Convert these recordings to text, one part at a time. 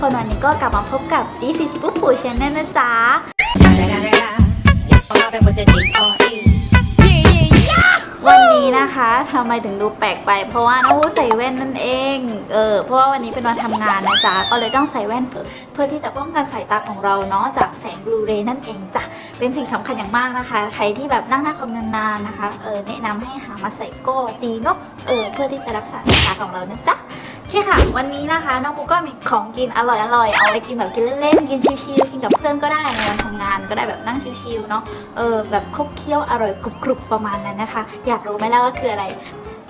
คนวันนี้ก็กลับมาพบกับ This is ปุ๊บปู่ชแนลนะจ๊ะ วันนี้นะคะทำไมถึงดูแปลกไป เพราะว่าน้องอูใส่แว่นนั่นเอง เออเพราะว่าวันนี้เป็นวันทำงานนะจ๊ะ ก็เลยต้องใส่แว่นเพื่อเพื่อที่จะป้องกันสายตาของเราเนาะจากแสงบลูเรย์นั่นเองจ้ะเป็นสิ่งสำคัญอย่างมากนะคะ ใครที่แบบนั่งหน้าคอมนานๆนะคะ เออแนะนำให้หามาใส่ก็ดีเนาะ เออเพื่อที่จะรักษาสายตาของเรานะจ๊ะ คค่ะ วันนี้นะคะน้องปุ๊กก็มีของกินอร่อยๆเอาไว้กินแบบกินเล่นๆกินชิวๆกินกับเพื่อนก็ได้ในวันทำงานก็ได้แบบนั่งชิวๆเนาะเออแบบคบเคี้ยวอร่อยกรุบๆประมาณนั้นนะคะ อยากรู้ไหมล่ะว่าคืออะไร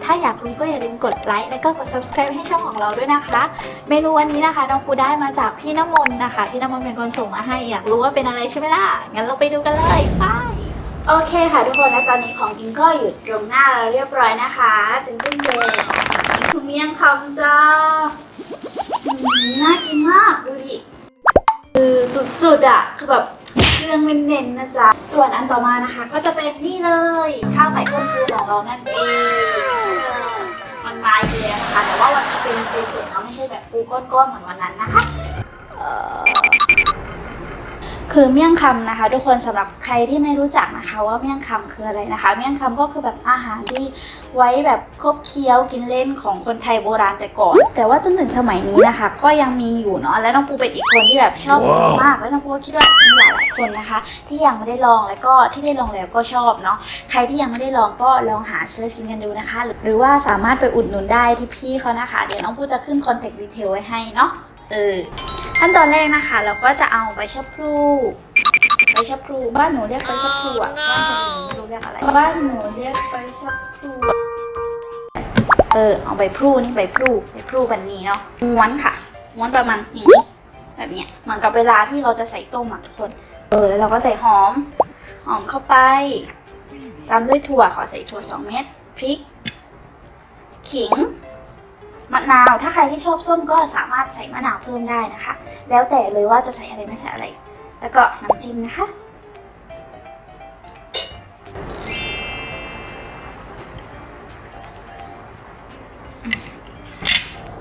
ถ้าอยากรู้ก็อย่าลืมกดไลค์แล้วก็กด subscribe ให้ช่องของเราด้วยนะคะ เมนูวันนี้นะคะน้องปูได้มาจากพี่น้ำมนต์นะคะ พี่น้ำมนต์เป็นคนส่งมาให้อยากรู้ว่าเป็นอะไรใช่ไหมล่ะงั้นเราไปดูกันเลยไปโอเคค่ะทุกคนและตอนนี้ของกินก็อยู่ตรงหน้าเราเรียบร้อยนะคะจึงจึงเลย นี่คือเมี่ยงคำจ้าอืมน่ากินมากดูดิคือสุดๆอะคือแบบเครื่องเน้นๆนะจ๊ะ ส่วนอันต่อมานะคะ ก็จะเป็นนี่เลย ข้าวไข่ข้นปูของเรานั่นเองมันมาอีกแล้วนะคะ แต่ว่าวันนี้เป็นปูสดเนาะไม่ใช่แบบปูก้อนๆเหมือนวันนั้นนะคะเอ่อ คือเมี่ยงคำนะคะ ทุกคนสำหรับใครที่ไม่รู้จักนะคะ ว่าเมี่ยงคำคืออะไรนะคะ เมี่ยงคำก็คือแบบอาหารที่ไว้แบบคบเคี้ยวกินเล่นของคนไทยโบราณแต่ก่อน แต่ว่าจนถึงสมัยนี้นะคะ ก็ยังมีอยู่เนาะและน้องปูเป็นอีกคนที่แบบชอบกินมาก และน้องปูก็คิดว่ามีหลายๆคนนะคะ ที่ยังไม่ได้ลองแล้วก็ที่ได้ลองแล้วก็ชอบเนาะใครที่ยังไม่ได้ลองก็ลองหาเซิร์ชกินกันดูนะคะ หรือว่าสามารถไปอุดหนุนได้ที่พี่เขานะคะ เดี๋ยวน้องปูจะขึ้นคอนแทคดีเทลไว้ให้เนาะ เออขั้นตอนแรกนะคะ เราก็จะเอาใบชะพลูใบชะพลูบ้านหนูเรียกใบชะพลูอะบ้านคนอื่นไม่รู้เรียกอะไรบ้านหนูเรียกใบชะพลูเออเอาใบพลูนี่ใบพลูใบพลูแบบนี้เนาะม้วนค่ะม้วนประมาณอย่างนี้แบบเนี้ยเหมือนกับเวลาที่เราจะใส่ต้มอะทุกคน เออแล้วเราก็ใส่หอมหอมเข้าไป ตามด้วยถั่วขอใส่ถั่ว2เม็ดพริก ขิง มะนาว ถ้าใครที่ชอบส้มก็สามารถใส่มะนาวเพิ่มได้นะคะ แล้วแต่เลยว่าจะใส่อะไรไม่ใส่อะไร แล้วก็น้ำจิ้มนะคะ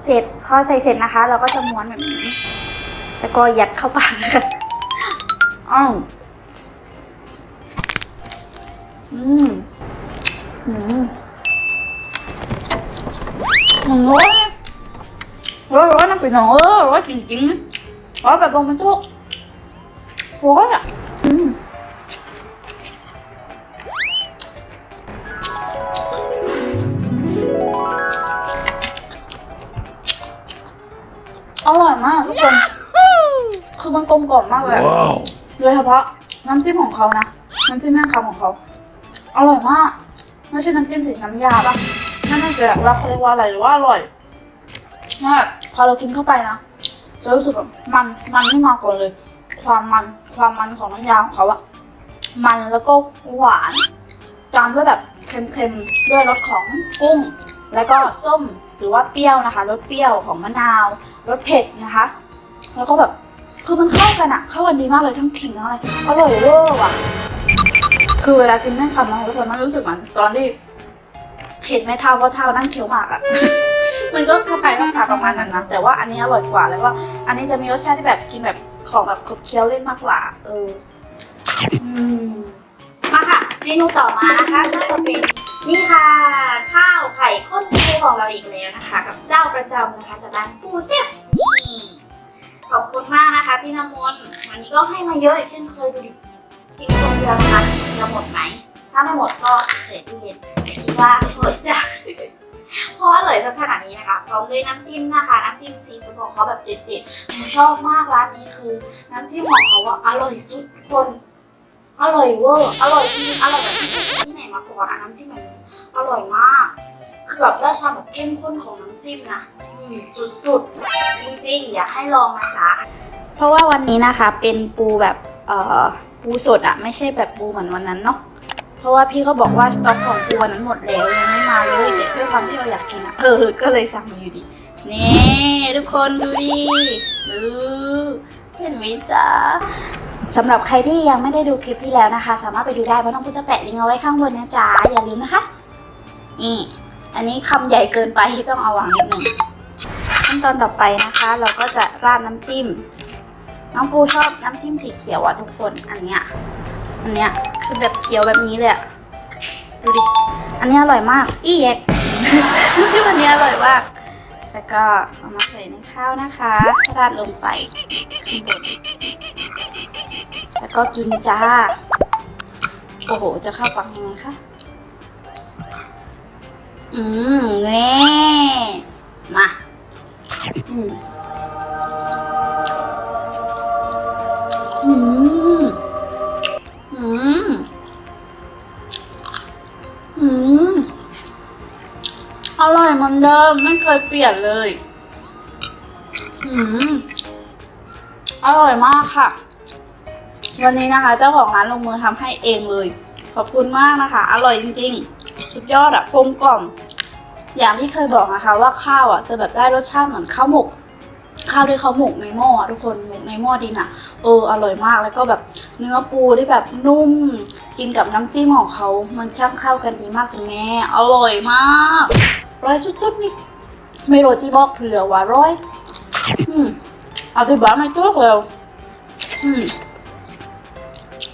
เสร็จพอใส่เสร็จนะคะ เราก็จะม้วนแบบนี้ แล้วก็ยัดเข้าปากนะคะอ้าวอืมอืมอืม ร้อนร้อนร้อนนะพี่น้องเออร้อนจริงๆนะร้อนแบบบงมันทุกร้อนอะอืมอร่อยมากทุกคน คือมันกลมกล่อมมากเลยอะ Wow. โดยเฉพาะน้ำจิ้มของเขานะ น้ำจิ้มแม่งคำของเขา อร่อยมาก ไม่ใช่น้ำจิ้มสีน้ำยาปะ นั่นน่าจะว่าเขาเรียกว่าอะไรหรือว่าอร่อยมากพอเรากินเข้าไปนะจะรู้สึกแบบมันมันไม่มาก่อนเลย ความมันความมันของน้ำยาของเขาอะมันแล้วก็หวานตามด้วยแบบเค็มๆด้วยรสของกุ้ง แล้วก็ส้มหรือว่าเปรี้ยวนะคะรสเปรี้ยวของมะนาวรสเผ็ดนะคะ แล้วก็แบบคือมันเข้ากันอะเข้ากันดีมากเลยทั้งขิงทั้งอะไรอร่อยเวอร์ว่ะ คือเวลากินแม่งคำนะทุกคนมันรู้สึกเหมือนตอนที่ เห็นแม่เท่าพ่อเท่านั่งเคี้ยวหมากอะ มันก็คล้ายๆรสชาประมาณนั้นนะ แต่ว่าอันนี้อร่อยกว่าแล้วก็อันนี้จะมีรสชาติที่แบบกินแบบของแบบขบเคี้ยวเล่นมากกว่า เอออืมมาค่ะเมนูต่อมานะคะก็จะเป็นนี่ค่ะข้าวไข่ข้นปูของเราอีกแล้วนะคะ กับเจ้าประจำนะคะจากร้านปูเสียบนี่ขอบคุณมากนะคะพี่น้ำมนต์วันนี้ก็ให้มาเยอะอีกเช่นเคยดูดิกินคนเดียวนะคะจะหมดไหม ถ้าไม่หมดก็เศษตู้เย็นคิดว่าหมดจ้ะเพราะว่าอร่อยขนาดนี้นะคะพร้อมด้วยน้ำจิ้มนะคะน้ำจิ้มซีฟู้ดของเขาแบบเด็ดๆหนูชอบมากร้านนี้คือ น้ำจิ้มของเขาอะอร่อยสุดคนอร่อยเวอร์อร่อยจริงๆอร่อยแบบที่ไหนมาก่อนอะน้ำจิ้มแบบนี้อร่อยมาก คือแบบได้ความแบบเข้มข้นของน้ำจิ้มนะอืมสุดๆจริงๆอยากให้ลองนะจ๊ะเพราะว่าวันนี้นะคะเป็นปูแบบเอ่อปูสดอะไม่ใช่แบบปูเหมือนวันนั้นเนาะ ราะว่าพี่ก็บอกว่าสต็อกของปูวันนั้นหมดแล้วยังไม่มาเลยแต่ด้วยความที่เราอยากกินอะเออ ก็เลยสั่งมาอยู่ดีนี่ทุกคนดูดิดูเห็นไหมจ๊ะสำหรับใครที่ยังไม่ได้ดูคลิปที่แล้วนะคะ สามารถไปดูได้เพราะน้องปูจะแปะลิงก์เอาไว้ข้างบนนะจ๊ะอย่าลืมนะคะนี่อันนี้คำใหญ่เกินไปต้องเอาวางนิดนึงขั้นตอนต่อไปนะคะ เราก็จะราดน้ำจิ้ม น้องปูชอบน้ำจิ้มสีเขียวอะทุกคนอันเนี้ย อันเนี้ยคือแบบเขียวแบบนี้เลยอะดูดิ อันเนี้ยอร่อยมาก อีเอ็กน้ำจิ้มอันเนี้ยอร่อยมาก แล้วก็เอามาใส่ในข้าวนะคะราดลงไปข้างบนแล้วก็กินจ้า โอ้โห จะเข้าปากยังไงคะ อืมเน่มา อืม อร่อยเหมือนเดิมไม่เคยเปลี่ยนเลยอืมอร่อยมากค่ะ วันนี้นะคะ เจ้าของร้านลงมือทำให้เองเลย ขอบคุณมากนะคะ อร่อยจริงๆ สุดยอดอะกลมกล่อม อย่างที่เคยบอกนะคะ ว่าข้าวอะจะแบบได้รสชาติเหมือนข้าวหมก ข้าวที่เขาหมกในหม้อทุกคนหมกในหม้อดินอะเอออร่อยมากแล้วก็แบบเนื้อปูที่แบบนุ่ม กินกับน้ำจิ้มของเขา มันช่างเข้ากันดีมากคุณแม่อร่อยมาก ร้อยสุดๆนี่ไม่รู้จีบอกเผื่อว่าร้อย อืมเอาไปบ้านไม่ตัวแล้วอืม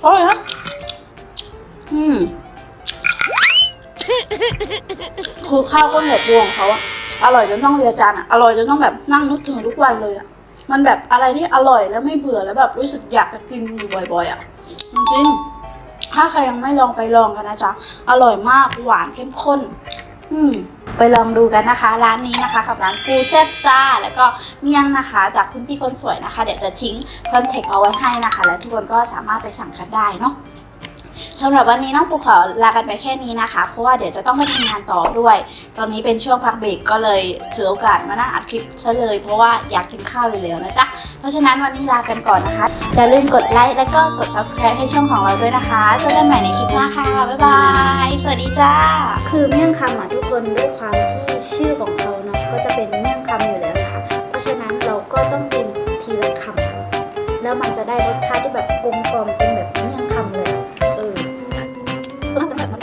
อร่อยครับอืมคือข้าวก้นหัวปูของเขาอะอร่อยจนต้องเรียจานอะอร่อยจนต้องแบบนั่งนึกถึงทุกวันเลยอะมันแบบอะไรที่อร่อยแล้วไม่เบื่อแล้วแบบรู้สึกอยากจะกินอยู่บ่อยๆอะจริงๆถ้าใครยังไม่ลองไปลองกันนะจ๊ะอร่อยมากหวานเข้มข้น อืม ไปลองดูกันนะคะ ร้านนี้นะคะกับร้านฟูแซ่บจ้า แล้วก็เมี่ยงนะคะ จากคุณพี่คนสวยนะคะ เดี๋ยวจะทิ้งคอนแทคเอาไว้ให้นะคะ แล้วทุกคนก็สามารถไปสั่งกันได้เนาะ สำหรับวันนี้น้องปูขอลากันไปแค่นี้นะคะ เพราะว่าเดี๋ยวจะต้องไปทำงานต่อด้วย ตอนนี้เป็นช่วงพักเบรกก็เลยถือโอกาสมานั่งอัดคลิปซะเลย เพราะว่าอยากกินข้าวอยู่แล้วนะจ๊ะ เพราะฉะนั้นวันนี้ลากันก่อนนะคะ อย่าลืมกดไลค์แล้วก็กด subscribe ให้ช่องของเราด้วยนะคะ เจอกันใหม่ในคลิปหน้าค่ะ บ๊ายบาย สวัสดีจ้า คือเมี่ยงคำอะทุกคนด้วยความที่ชื่อของเขาเนาะก็จะเป็นเมี่ยงคำอยู่แล้วนะคะ เพราะฉะนั้นเราก็ต้องกินทีละคำแล้วมันจะได้รสชาติที่แบบกลมกล่อมเป็นแบบเ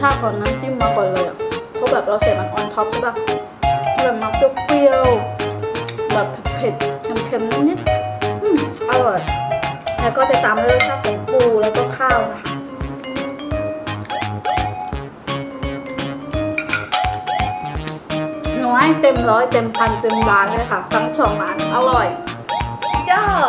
ชาติของน้ำจิ้มมาก่อนเลยอะเพราะแบบเราใส่มันออนท็อปใช่ปะแบบมันเปรี้ยวๆแบบเผ็ดๆเค็มๆนิดๆอืมอร่อย แล้วก็จะตามด้วยรสชาติของปูแล้วก็ข้าวนะคะหนูให้เต็มร้อยเต็มพันเต็มล้านเลยค่ะ ทั้งสองร้านอร่อยยอด